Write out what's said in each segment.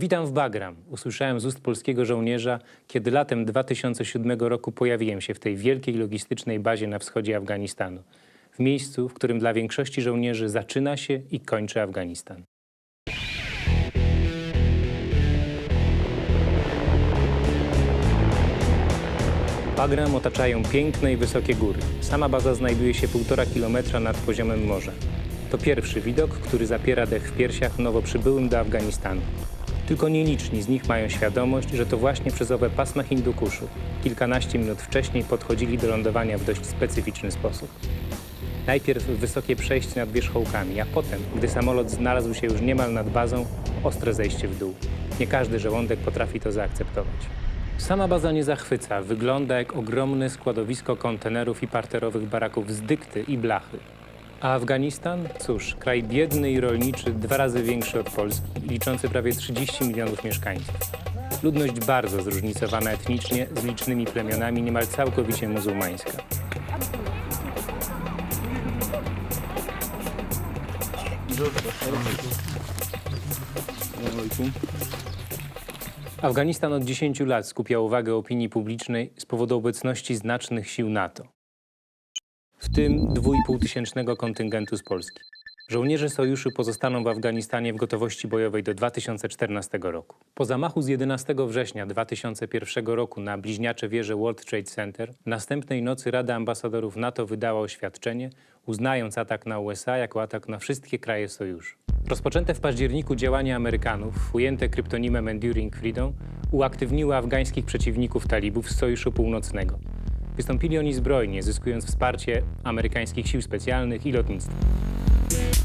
Witam w Bagram. Usłyszałem z ust polskiego żołnierza, kiedy latem 2007 roku pojawiłem się w tej wielkiej logistycznej bazie na wschodzie Afganistanu. W miejscu, w którym dla większości żołnierzy zaczyna się i kończy Afganistan. Bagram otaczają piękne i wysokie góry. Sama baza znajduje się półtora kilometra nad poziomem morza. To pierwszy widok, który zapiera dech w piersiach nowo przybyłym do Afganistanu. Tylko nieliczni z nich mają świadomość, że to właśnie przez owe pasma Hindukuszu kilkanaście minut wcześniej podchodzili do lądowania w dość specyficzny sposób. Najpierw wysokie przejście nad wierzchołkami, a potem, gdy samolot znalazł się już niemal nad bazą, ostre zejście w dół. Nie każdy żołądek potrafi to zaakceptować. Sama baza nie zachwyca, wygląda jak ogromne składowisko kontenerów i parterowych baraków z dykty i blachy. A Afganistan? Cóż, kraj biedny i rolniczy, dwa razy większy od Polski, liczący prawie 30 milionów mieszkańców. Ludność bardzo zróżnicowana etnicznie, z licznymi plemionami, niemal całkowicie muzułmańska. Afganistan od 10 lat skupia uwagę opinii publicznej z powodu obecności znacznych sił NATO, w tym 2,5 tysięcznego kontyngentu z Polski. Żołnierze sojuszu pozostaną w Afganistanie w gotowości bojowej do 2014 roku. Po zamachu z 11 września 2001 roku na bliźniacze wieże World Trade Center, następnej nocy Rada Ambasadorów NATO wydała oświadczenie, uznając atak na USA jako atak na wszystkie kraje sojuszu. Rozpoczęte w październiku działania Amerykanów, ujęte kryptonimem Enduring Freedom, uaktywniły afgańskich przeciwników talibów z Sojuszu Północnego. Wystąpili oni zbrojnie, zyskując wsparcie amerykańskich sił specjalnych i lotnictwa.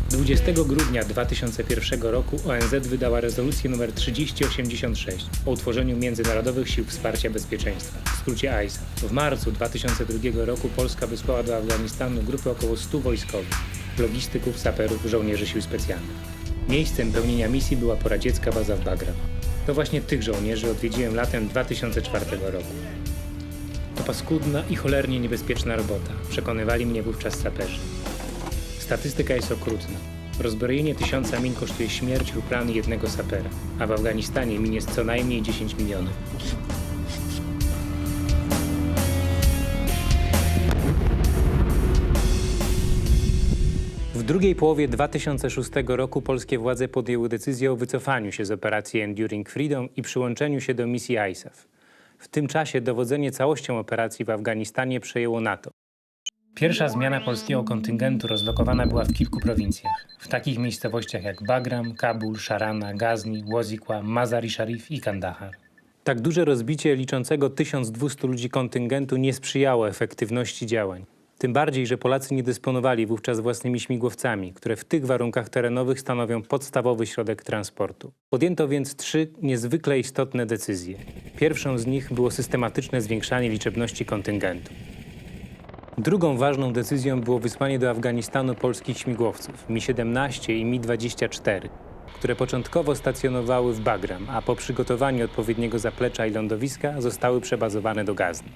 20 grudnia 2001 roku ONZ wydała rezolucję nr 3086 o utworzeniu Międzynarodowych Sił Wsparcia Bezpieczeństwa, w skrócie ISAF. W marcu 2002 roku Polska wysłała do Afganistanu grupę około 100 wojskowych, logistyków, saperów, żołnierzy sił specjalnych. Miejscem pełnienia misji była poradziecka baza w Bagram. To właśnie tych żołnierzy odwiedziłem latem 2004 roku. To paskudna i cholernie niebezpieczna robota, przekonywali mnie wówczas saperzy. Statystyka jest okrutna. Rozbrojenie tysiąca min kosztuje śmierć lub rany jednego sapera, a w Afganistanie min jest co najmniej 10 milionów. W drugiej połowie 2006 roku polskie władze podjęły decyzję o wycofaniu się z operacji Enduring Freedom i przyłączeniu się do misji ISAF. W tym czasie dowodzenie całością operacji w Afganistanie przejęło NATO. Pierwsza zmiana polskiego kontyngentu rozlokowana była w kilku prowincjach. W takich miejscowościach jak Bagram, Kabul, Sharana, Ghazni, Łozikła, Mazar-i Sharif i Kandahar. Tak duże rozbicie liczącego 1200 ludzi kontyngentu nie sprzyjało efektywności działań. Tym bardziej, że Polacy nie dysponowali wówczas własnymi śmigłowcami, które w tych warunkach terenowych stanowią podstawowy środek transportu. Podjęto więc trzy niezwykle istotne decyzje. Pierwszą z nich było systematyczne zwiększanie liczebności kontyngentu. Drugą ważną decyzją było wysłanie do Afganistanu polskich śmigłowców Mi-17 i Mi-24, które początkowo stacjonowały w Bagram, a po przygotowaniu odpowiedniego zaplecza i lądowiska zostały przebazowane do Gazni.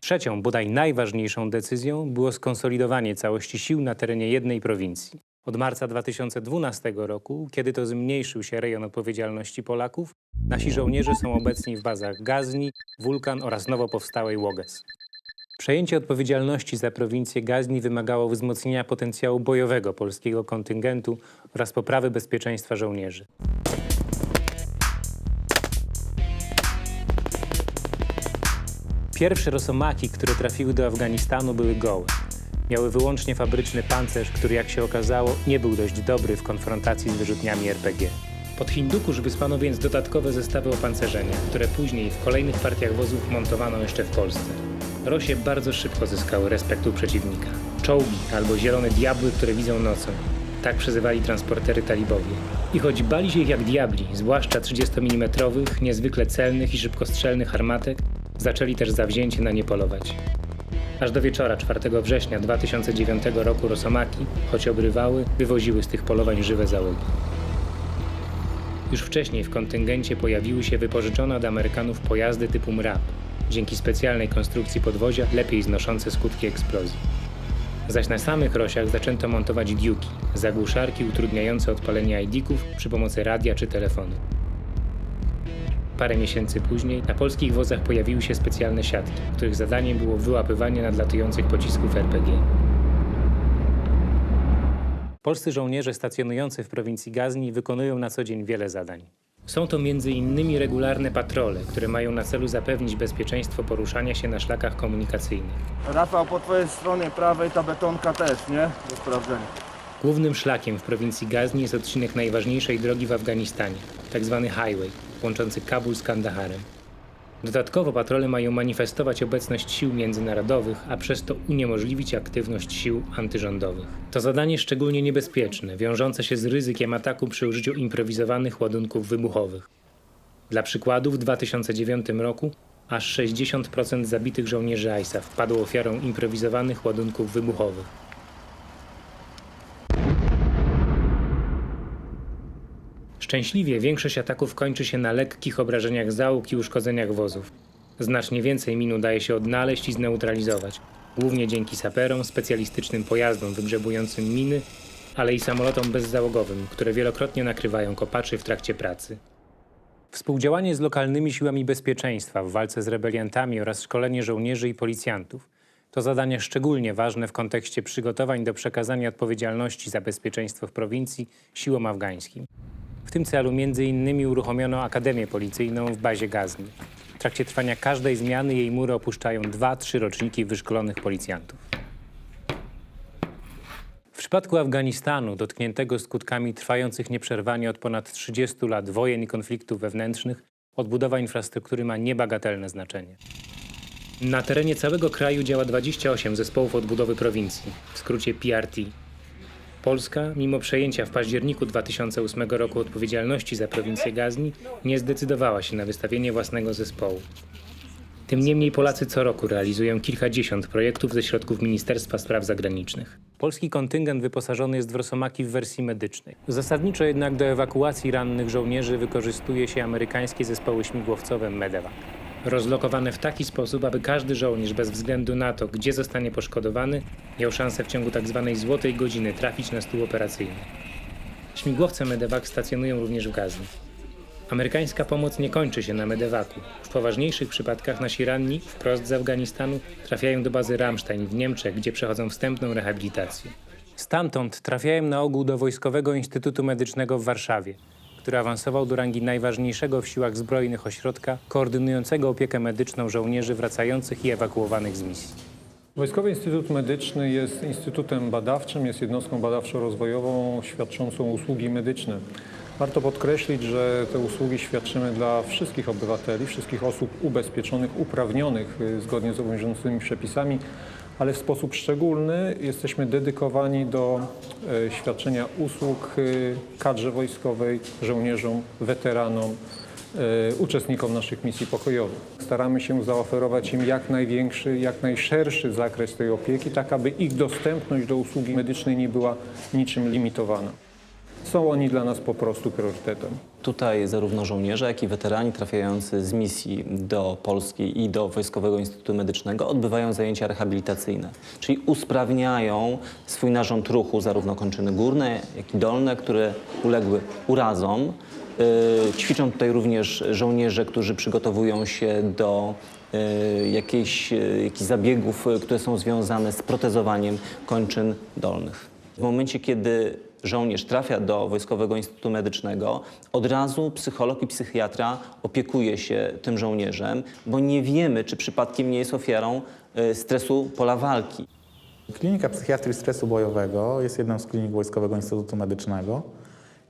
Trzecią, bodaj najważniejszą decyzją było skonsolidowanie całości sił na terenie jednej prowincji. Od marca 2012 roku, kiedy to zmniejszył się rejon odpowiedzialności Polaków, nasi żołnierze są obecni w bazach Gazni, Wulkan oraz nowo powstałej Łoges. Przejęcie odpowiedzialności za prowincję Gazni wymagało wzmocnienia potencjału bojowego polskiego kontyngentu oraz poprawy bezpieczeństwa żołnierzy. Pierwsze rosomaki, które trafiły do Afganistanu, były gołe. Miały wyłącznie fabryczny pancerz, który, jak się okazało, nie był dość dobry w konfrontacji z wyrzutniami RPG. Pod Hindukusz wysłano więc dodatkowe zestawy opancerzenia, które później w kolejnych partiach wozów montowano jeszcze w Polsce. Rosie bardzo szybko zyskały respekt u przeciwnika. Czołgi albo zielone diabły, które widzą nocą. Tak przezywali transportery talibowie. I choć bali się ich jak diabli, zwłaszcza 30 mm, niezwykle celnych i szybkostrzelnych armatek, zaczęli też zawzięcie na nie polować. Aż do wieczora 4 września 2009 roku Rosomaki, choć obrywały, wywoziły z tych polowań żywe załogi. Już wcześniej w kontyngencie pojawiły się wypożyczone od Amerykanów pojazdy typu MRAP, dzięki specjalnej konstrukcji podwozia lepiej znoszące skutki eksplozji. Zaś na samych rosiach zaczęto montować diuki, zagłuszarki utrudniające odpalenie ID-ków przy pomocy radia czy telefonu. Parę miesięcy później na polskich wozach pojawiły się specjalne siatki, których zadaniem było wyłapywanie nadlatujących pocisków RPG. Polscy żołnierze stacjonujący w prowincji Gazni wykonują na co dzień wiele zadań. Są to m.in. regularne patrole, które mają na celu zapewnić bezpieczeństwo poruszania się na szlakach komunikacyjnych. Rafał, po twojej stronie prawej ta betonka też, nie? Do sprawdzenia. Głównym szlakiem w prowincji Gazni jest odcinek najważniejszej drogi w Afganistanie, tzw. highway, łączący Kabul z Kandaharem. Dodatkowo patrole mają manifestować obecność sił międzynarodowych, a przez to uniemożliwić aktywność sił antyrządowych. To zadanie szczególnie niebezpieczne, wiążące się z ryzykiem ataku przy użyciu improwizowanych ładunków wybuchowych. Dla przykładu w 2009 roku aż 60% zabitych żołnierzy ISAF padło ofiarą improwizowanych ładunków wybuchowych. Szczęśliwie większość ataków kończy się na lekkich obrażeniach załóg i uszkodzeniach wozów. Znacznie więcej min udaje się odnaleźć i zneutralizować, głównie dzięki saperom, specjalistycznym pojazdom wygrzebującym miny, ale i samolotom bezzałogowym, które wielokrotnie nakrywają kopaczy w trakcie pracy. Współdziałanie z lokalnymi siłami bezpieczeństwa w walce z rebeliantami oraz szkolenie żołnierzy i policjantów to zadania szczególnie ważne w kontekście przygotowań do przekazania odpowiedzialności za bezpieczeństwo w prowincji siłom afgańskim. W tym celu innymi uruchomiono Akademię Policyjną w bazie Gazni. W trakcie trwania każdej zmiany jej mury opuszczają dwa, trzy roczniki wyszkolonych policjantów. W przypadku Afganistanu, dotkniętego skutkami trwających nieprzerwanie od ponad 30 lat wojen i konfliktów wewnętrznych, odbudowa infrastruktury ma niebagatelne znaczenie. Na terenie całego kraju działa 28 zespołów odbudowy prowincji, w skrócie PRT. Polska, mimo przejęcia w październiku 2008 roku odpowiedzialności za prowincję Gazni, nie zdecydowała się na wystawienie własnego zespołu. Tym niemniej Polacy co roku realizują kilkadziesiąt projektów ze środków Ministerstwa Spraw Zagranicznych. Polski kontyngent wyposażony jest w rosomaki w wersji medycznej. Zasadniczo jednak do ewakuacji rannych żołnierzy wykorzystuje się amerykańskie zespoły śmigłowcowe Medevac. Rozlokowane w taki sposób, aby każdy żołnierz bez względu na to, gdzie zostanie poszkodowany, miał szansę w ciągu tzw. złotej godziny trafić na stół operacyjny. Śmigłowce Medevac stacjonują również w Gazni. Amerykańska pomoc nie kończy się na Medevacu. W poważniejszych przypadkach nasi ranni, wprost z Afganistanu, trafiają do bazy Ramstein w Niemczech, gdzie przechodzą wstępną rehabilitację. Stamtąd trafiają na ogół do Wojskowego Instytutu Medycznego w Warszawie, który awansował do rangi najważniejszego w siłach zbrojnych ośrodka koordynującego opiekę medyczną żołnierzy wracających i ewakuowanych z misji. Wojskowy Instytut Medyczny jest instytutem badawczym, jest jednostką badawczo-rozwojową świadczącą usługi medyczne. Warto podkreślić, że te usługi świadczymy dla wszystkich obywateli, wszystkich osób ubezpieczonych, uprawnionych y, zgodnie z obowiązującymi przepisami, ale w sposób szczególny jesteśmy dedykowani do y, świadczenia usług y, kadrze wojskowej, żołnierzom, weteranom, y, uczestnikom naszych misji pokojowych. Staramy się zaoferować im jak największy, jak najszerszy zakres tej opieki, tak aby ich dostępność do usługi medycznej nie była niczym limitowana. Są oni dla nas po prostu priorytetem. Tutaj zarówno żołnierze, jak i weterani trafiający z misji do Polski i do Wojskowego Instytutu Medycznego odbywają zajęcia rehabilitacyjne, czyli usprawniają swój narząd ruchu, zarówno kończyny górne, jak i dolne, które uległy urazom. Yy, Ćwiczą tutaj również żołnierze, którzy przygotowują się do yy, jakichś, yy, jakichś zabiegów, które są związane z protezowaniem kończyn dolnych. W momencie, kiedy żołnierz trafia do Wojskowego Instytutu Medycznego, od razu psycholog i psychiatra opiekuje się tym żołnierzem, bo nie wiemy, czy przypadkiem nie jest ofiarą y, stresu pola walki. Klinika psychiatrii stresu bojowego jest jedną z klinik Wojskowego Instytutu Medycznego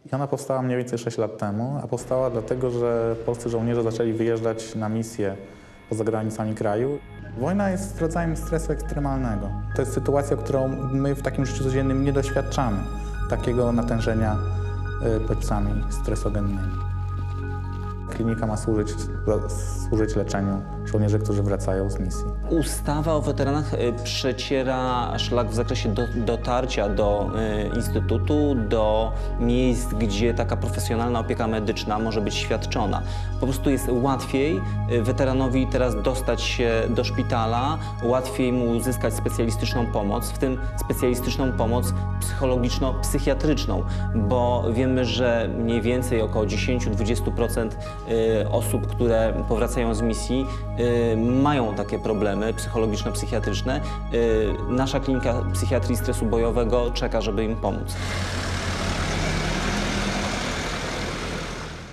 i ona powstała mniej więcej 6 lat temu, a powstała dlatego, że polscy żołnierze zaczęli wyjeżdżać na misje poza granicami kraju. Wojna jest rodzajem stresu ekstremalnego. To jest sytuacja, którą my w takim życiu codziennym nie doświadczamy, takiego natężenia y, bodźcami stresogennymi. Klinika ma służyć, służyć leczeniu żołnierzy, którzy wracają z misji. Ustawa o weteranach y, przeciera szlak w zakresie do, dotarcia do y, instytutu, do miejsc, gdzie taka profesjonalna opieka medyczna może być świadczona. Po prostu jest łatwiej y, weteranowi teraz dostać się do szpitala, łatwiej mu uzyskać specjalistyczną pomoc, w tym specjalistyczną pomoc psychologiczno-psychiatryczną, bo wiemy, że mniej więcej około 10-20% y, osób, które powracają z misji, y, mają takie problemy psychologiczno-psychiatryczne. Y, Nasza klinika psychiatrii stresu bojowego czeka, żeby im pomóc.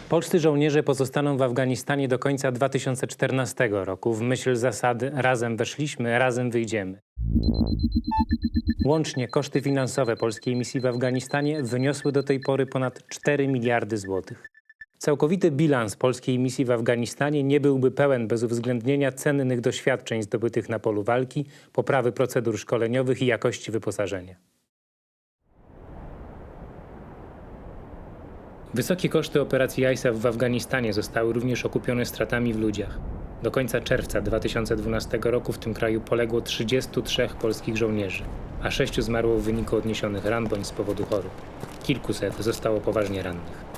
Polscy żołnierze pozostaną w Afganistanie do końca 2014 roku w myśl zasady razem weszliśmy, razem wyjdziemy. Łącznie koszty finansowe polskiej misji w Afganistanie wyniosły do tej pory ponad 4 miliardy złotych. Całkowity bilans polskiej misji w Afganistanie nie byłby pełen bez uwzględnienia cennych doświadczeń zdobytych na polu walki, poprawy procedur szkoleniowych i jakości wyposażenia. Wysokie koszty operacji ISAF w Afganistanie zostały również okupione stratami w ludziach. Do końca czerwca 2012 roku w tym kraju poległo 33 polskich żołnierzy, a sześciu zmarło w wyniku odniesionych ran bądź z powodu chorób. Kilkuset zostało poważnie rannych.